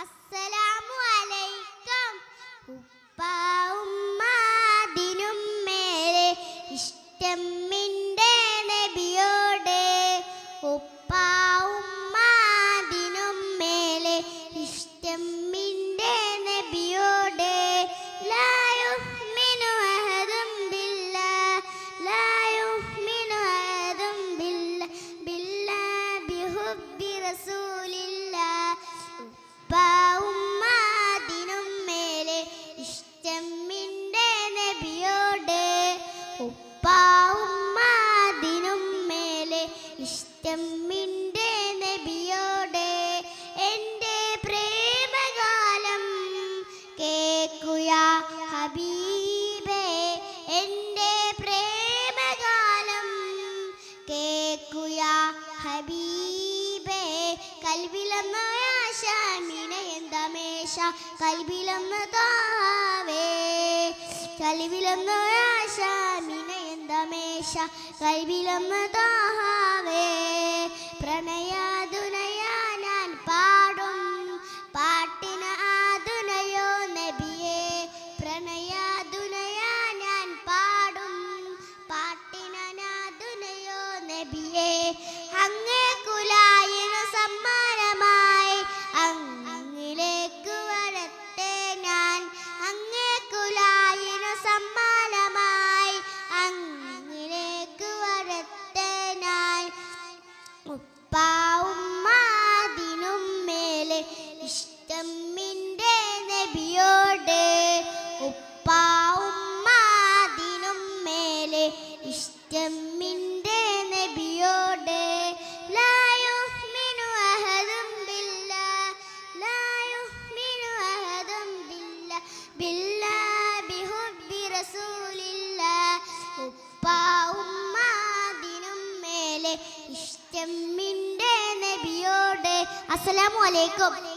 അസ്സലാമു അലൈക്കും. മേലെ ഇഷ്ടം മിന്റെ നബിയോട്. ഉപ്പ ഉമ്മ ദിനും മേലെ ഇഷ്ടം മിന്റെ നബിയോട്. ലാ യുഹ്മിനു ഉപ്പ ഉമ്മ മേലെ ഇഷ്ടം മിന്റെ നബിയോടെ. എന്റെ പ്രേമകാലം കേക്കുയ ഹബീബേ. എന്റെ പ്രേമകാലം കേക്കുയ ഹബീബേ. കൽവിലന്ന് എന്തമേശ കൽവിലന്ന് താവേ കൽവിലന്ന് ആശാമിന എന്തമേശ കൽവിലന്ന് താവേ പ്രണയാതുനയാ ഞാൻ പാടും. പാട്ടിന ആതുനയോ നബിയേ. പ്രണയാതുനയാ ഞാൻ പാടും പാട്ടിനാതുനയോ നബിയേ. നബിയോട് ഉപ്പ ഉമ്മ ദിനും മേലെ ഇഷ്ടം മിന്റെ നബിയോട്. മേലെ ഇഷ്ടം മിന്റെ നബിയോട്. അസ്സലാമു അലൈക്കും.